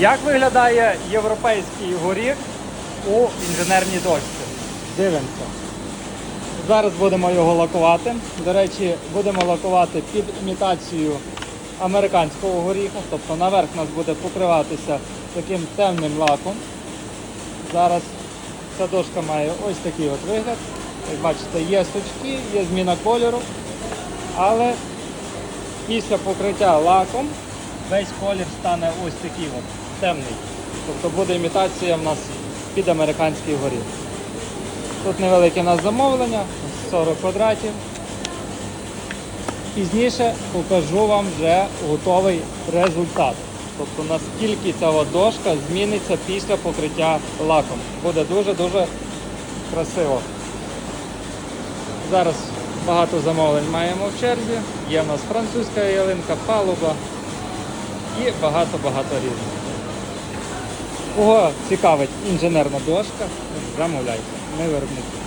Як виглядає європейський горіх у інженерній дошці? Дивимося. Зараз будемо його лакувати. До речі, будемо лакувати під імітацію американського горіха. Тобто наверх нас буде покриватися таким темним лаком. Зараз ця дошка має ось такий от вигляд. Як бачите, є сучки, є зміна кольору, але після покриття лаком весь колір стане ось такий от, темний. Тобто буде імітація в нас під американський горіх. Тут невелике у нас замовлення, 40 квадратів. Пізніше покажу вам вже готовий результат. Тобто наскільки ця дошка зміниться після покриття лаком. Буде дуже-дуже красиво. Зараз багато замовлень маємо в черзі. Є в нас французька ялинка, палуба і багато-багато різних. Кого цікавить інженерна дошка, замовляйте. Ми виробники.